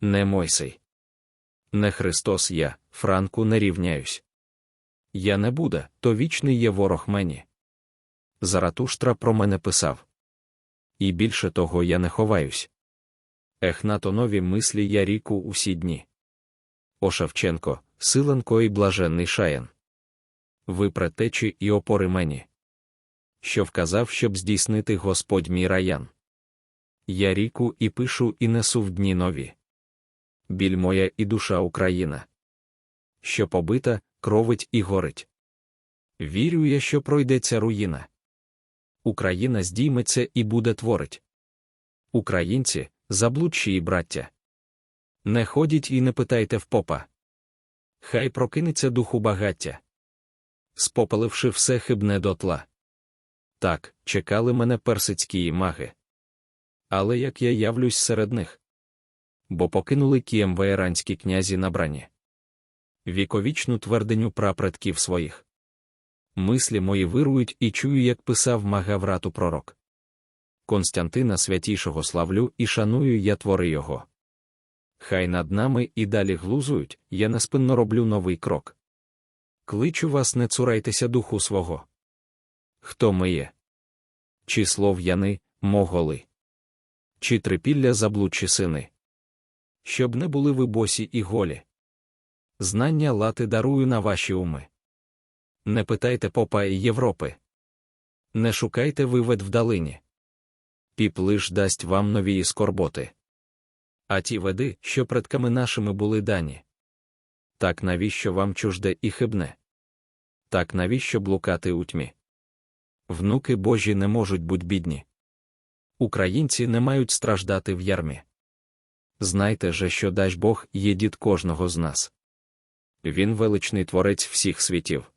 Не Мойсей. Не Христос я, Франку не рівняюсь. Я не Буда, то вічний є ворог мені. Заратуштра про мене писав. І більше того я не ховаюсь. Ех нові мислі я ріку усі дні. О Шевченко, Силенко і блаженний шаян. Ви претечі і опори мені. Що вказав, щоб здійснити Господь мій раян. Я ріку і пишу, і несу в дні нові. Біль моя і душа Україна. Що побита, кровить і горить. Вірю я, що пройдеться руїна. Україна здійметься і буде творить. Українці, заблудші і браття. Не ходіть і не питайте в попа. Хай прокинеться духу багаття. Спопаливши все хибне дотла. Так, чекали мене персидські маги. Але як я явлюсь серед них? Бо покинули кієм ваєранські князі набрані. Віковічну твердиню прапредків своїх. Мислі мої вирують і чую, як писав Магаврату пророк. Константина святішого славлю і шаную я твори його. Хай над нами і далі глузують, я неспинно роблю новий крок. Кличу вас, не цурайтеся духу свого. Хто ми є? Чи слов'яни, моголи? Чи трипілля заблудчі сини? Щоб не були ви босі і голі. Знання лати дарую на ваші уми. Не питайте попа і Європи. Не шукайте вивед вдалині. Піп лиш дасть вам нові скорботи. А ті веди, що предками нашими були дані. Так навіщо вам чужде і хибне? Так навіщо блукати у тьмі? Внуки Божі не можуть бути бідні. Українці не мають страждати в ярмі. Знайте же, що дасть Бог є дід кожного з нас. Він величний творець всіх світів.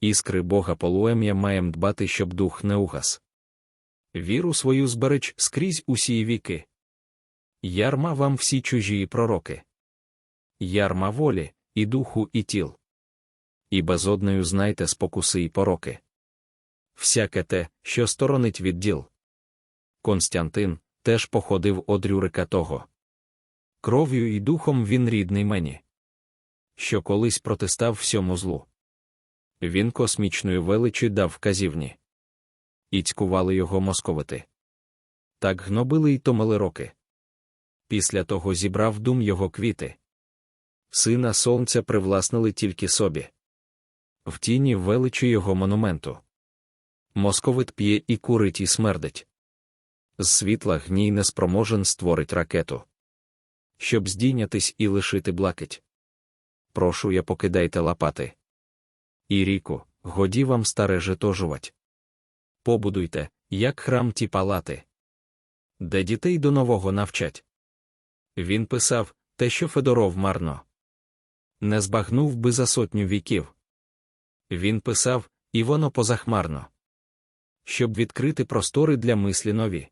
Іскри Бога полуем'я маєм дбати, щоб дух не угас. Віру свою збереч скрізь усі віки. Ярма вам всі чужі пророки. Ярма волі, і духу, і тіл. І безодною знайте спокуси і пороки. Всяке те, що сторонить від діл. Константин теж походив од Рюрика того. Кров'ю і духом він рідний мені. Що колись протистав всьому злу. Він космічної величі дав вказівні. І цькували його московити. Так гнобили й томили роки. Після того зібрав дум його квіти. Сина сонця привласнили тільки собі. В тіні величі його монументу. Московит п'є і курить і смердить. З світла гній неспроможен створить ракету. Щоб здійнятись і лишити блакить. Прошу я покидайте лапати. І ріку, годі вам старе житожувать. Побудуйте, як храм ті палати, де дітей до нового навчать. Він писав те, що Федоров марно не збагнув би за сотню віків. Він писав, і воно позахмарно, щоб відкрити простори для мислі нові.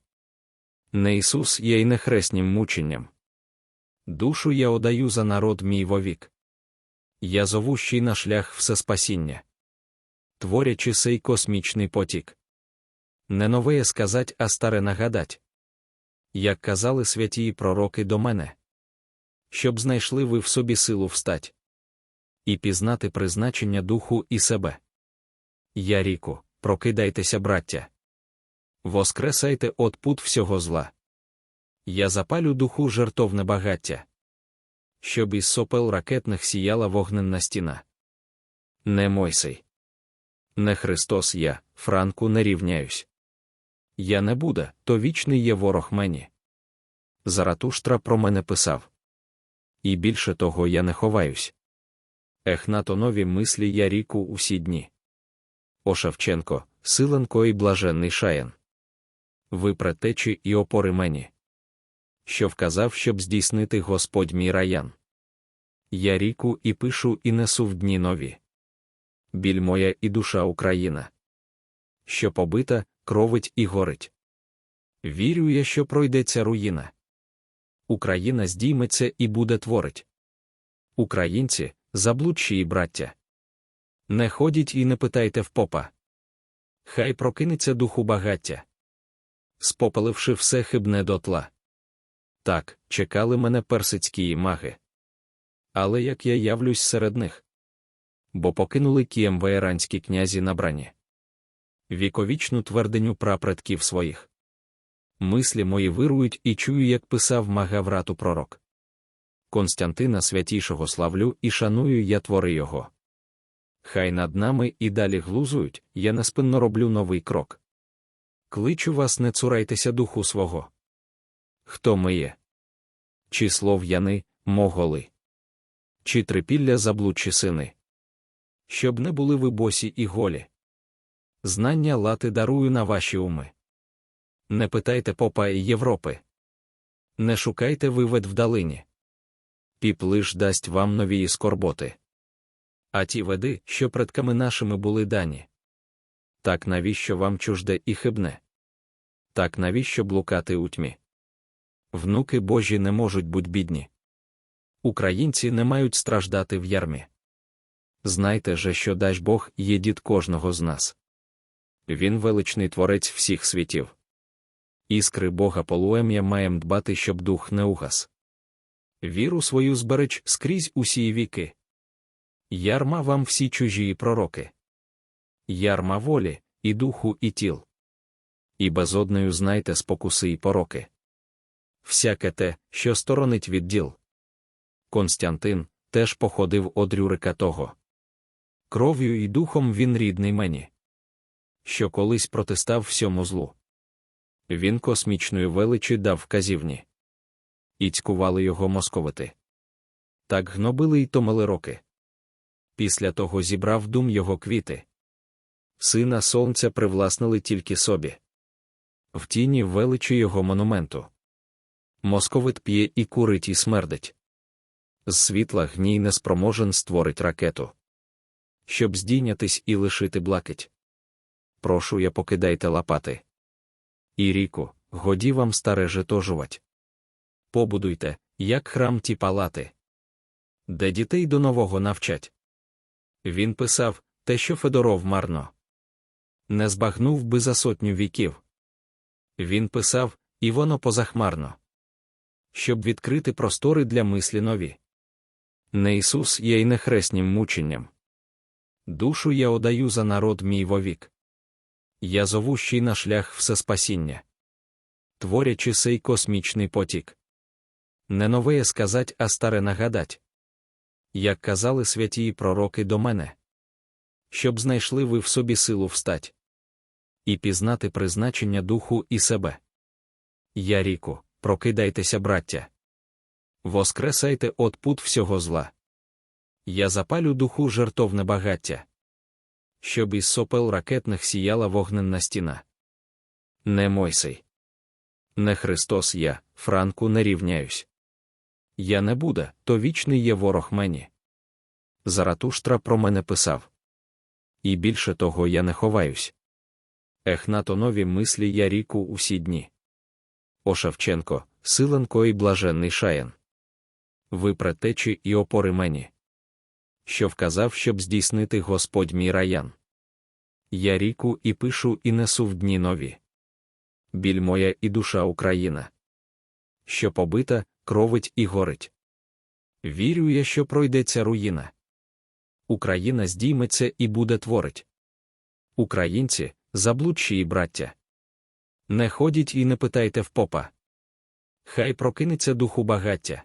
Не Ісус є й не хреснім мученням. Душу я одаю за народ мій вовік. Я зовущий на шлях всеспасіння. Творячи сей космічний потік. Не нове сказать, а старе нагадать. Як казали святі пророки до мене. Щоб знайшли ви в собі силу встать. І пізнати призначення духу і себе. Я ріку, прокидайтеся, браття. Воскресайте от пут всього зла. Я запалю духу жертовне багаття. Щоб із сопел ракетних сіяла вогненна стіна. Не Мойсей. Не Христос я, Франку не рівняюсь. Я не Буда, то вічний є ворог мені. Заратуштра про мене писав. І більше того я не ховаюсь. Ех нові мислі я ріку усі дні. О Шевченко, Силенко і блаженний шаян. Ви претечі і опори мені. Що вказав, щоб здійснити Господь мій раян. Я ріку і пишу, і несу в дні нові. Біль моя і душа Україна. Що побита, кровить і горить. Вірю я, що пройдеться руїна. Україна здійметься і буде творить. Українці, заблудші і браття. Не ходіть і не питайте в попа. Хай прокинеться духу багаття. Спопаливши все хибне дотла. Так, чекали мене персидські маги. Але як я явлюсь серед них? Бо покинули кієм іранські князі на брані. Віковічну тверденю прапредків своїх. Мислі мої вирують і чую, як писав Магаврату пророк. Константина святішого славлю і шаную я твори його. Хай над нами і далі глузують, я неспинно роблю новий крок. Кличу вас, не цурайтеся духу свого. Хто ми є? Чи слов'яни, моголи? Чи трипілля заблудчі сини? Щоб не були ви босі і голі. Знання лати дарую на ваші уми. Не питайте попа і Європи. Не шукайте вивед вдалині. Піп лиш дасть вам нові скорботи. А ті веди, що предками нашими були дані. Так навіщо вам чужде і хибне? Так навіщо блукати у тьмі? Внуки Божі не можуть бути бідні. Українці не мають страждати в ярмі. Знайте же, що дасть Бог є дід кожного з нас. Він величний творець всіх світів. Іскри Бога полуем'я маєм дбати, щоб дух не угас. Віру свою збереч скрізь усі віки. Ярма вам всі чужі пророки. Ярма волі, і духу, і тіл. І безодною знайте спокуси і пороки. Всяке те, що сторонить від діл. Константин теж походив од Рюрика того. Кров'ю і духом він рідний мені. Що колись протистав всьому злу. Він космічної величі дав вказівні. І цькували його московити. Так гнобили й томили роки. Після того зібрав дум його квіти. Сина сонця привласнили тільки собі. В тіні величі його монументу. Московит п'є і курить і смердить. З світла гній неспроможен створить ракету. Щоб здійнятись і лишити блакить. Прошу я покидайте лопати. І ріку, годі вам старе житожувать. Побудуйте, як храм ті палати, де дітей до нового навчать. Він писав те, що Федоров марно не збагнув би за сотню віків. Він писав, і воно позахмарно, щоб відкрити простори для мислі нові. Не Ісус є й не хреснім мученням. Душу я одаю за народ мій вовік. Я зовущий на шлях всеспасіння. Творячи сей космічний потік. Не нове сказать, а старе нагадать. Як казали святі пророки до мене. Щоб знайшли ви в собі силу встать. І пізнати призначення духу і себе. Я ріку, прокидайтеся, браття. Воскресайте от пут всього зла. Я запалю духу жертовне багаття. Щоб із сопел ракетних сіяла вогненна стіна. Не Мойсей. Не Христос я, Франку, не рівняюсь. Я не Буда, то вічний є ворог мені. Заратуштра про мене писав. І більше того я не ховаюсь. Ех на то нові мислі я ріку усі дні. О Шевченко, Силенко і блаженний шаєн. Ви претечі і опори мені. Що вказав, щоб здійснити Господь мій раян. Я ріку і пишу, і несу в дні нові. Біль моя і душа Україна. Що побита, кровить і горить. Вірю я, що пройдеться руїна. Україна здійметься і буде творить. Українці, заблудші і браття. Не ходіть і не питайте в попа. Хай прокинеться духу багаття.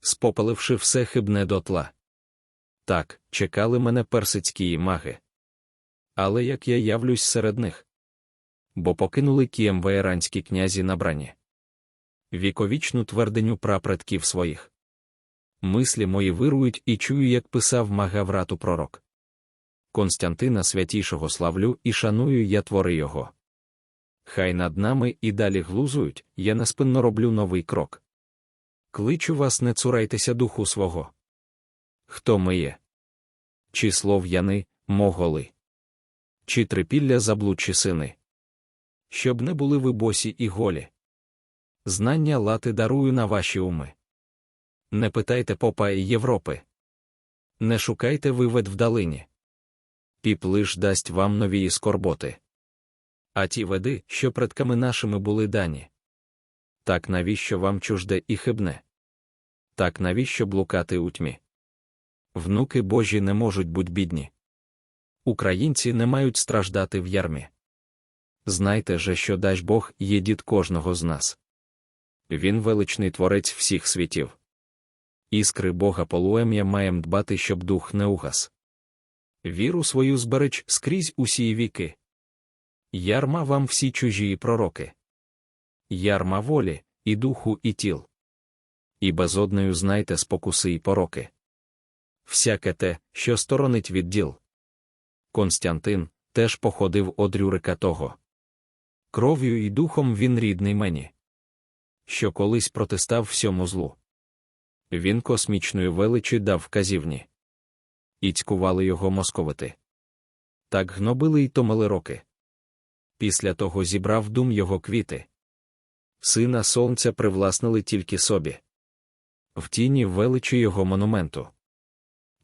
Спопаливши все хибне дотла. Так, чекали мене персидські маги. Але як я явлюсь серед них? Бо покинули кієм іранські князі на брані. Віковічну тверденю прапредків своїх. Мислі мої вирують і чую, як писав Магаврату пророк. Константина святішого славлю і шаную я твори його. Хай над нами і далі глузують, я неспинно роблю новий крок. Кличу вас, не цурайтеся духу свого. Хто ми є? Чи слов'яни, моголи? Чи трипілля заблудчі сини? Щоб не були ви босі і голі. Знання лати дарую на ваші уми. Не питайте попа і Європи. Не шукайте вивед вдалині. Піп лиш дасть вам нові скорботи. А ті веди, що предками нашими були дані. Так навіщо вам чужде і хибне? Так навіщо блукати у тьмі? Внуки Божі не можуть бути бідні. Українці не мають страждати в ярмі. Знайте же, що дасть Бог є дід кожного з нас. Він величний творець всіх світів. Іскри Бога полуем'я маєм дбати, щоб дух не угас. Віру свою збереч скрізь усі віки. Ярма вам всі чужі пророки. Ярма волі, і духу, і тіл. І безодною знайте спокуси і пороки. Всяке те, що сторонить від діл. Константин теж походив од Рюрика того. Кров'ю і духом він рідний мені, що колись протистав всьому злу. Він космічної величі дав вказівні. І цькували його московити. Так гнобили й томили роки. Після того зібрав дум його квіти. Сина сонця привласнили тільки собі. В тіні величі його монументу.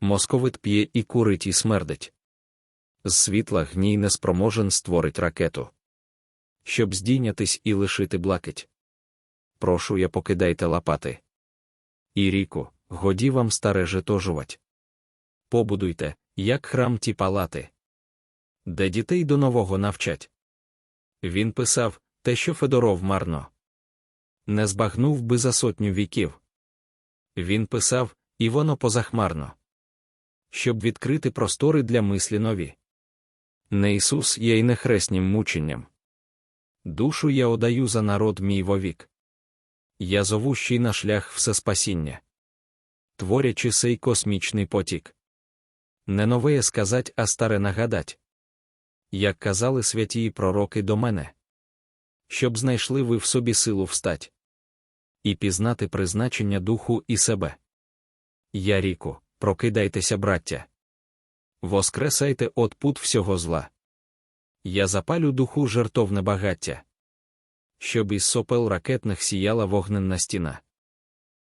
Московит п'є і курить і смердить. З світла гній неспроможен створить ракету. Щоб здійнятись і лишити блакить. Прошу я покидайте лапати. І ріку, годі вам старе житожувать. Побудуйте, як храм ті палати, де дітей до нового навчать. Він писав те, що Федоров марно не збагнув би за сотню віків. Він писав, і воно позахмарно, щоб відкрити простори для мислі нові. Не Ісус є й не хреснім мученням. Душу я одаю за народ мій вовік. Я зовущий на шлях все спасіння, творячи сей космічний потік. Не нове сказать, а старе нагадать. Як казали святі пророки до мене, щоб знайшли ви в собі силу встать і пізнати призначення духу і себе. Я ріку, прокидайтеся, браття. Воскресайте от пут всього зла. Я запалю духу жертовне багаття. Щоб із сопел ракетних сіяла вогненна стіна.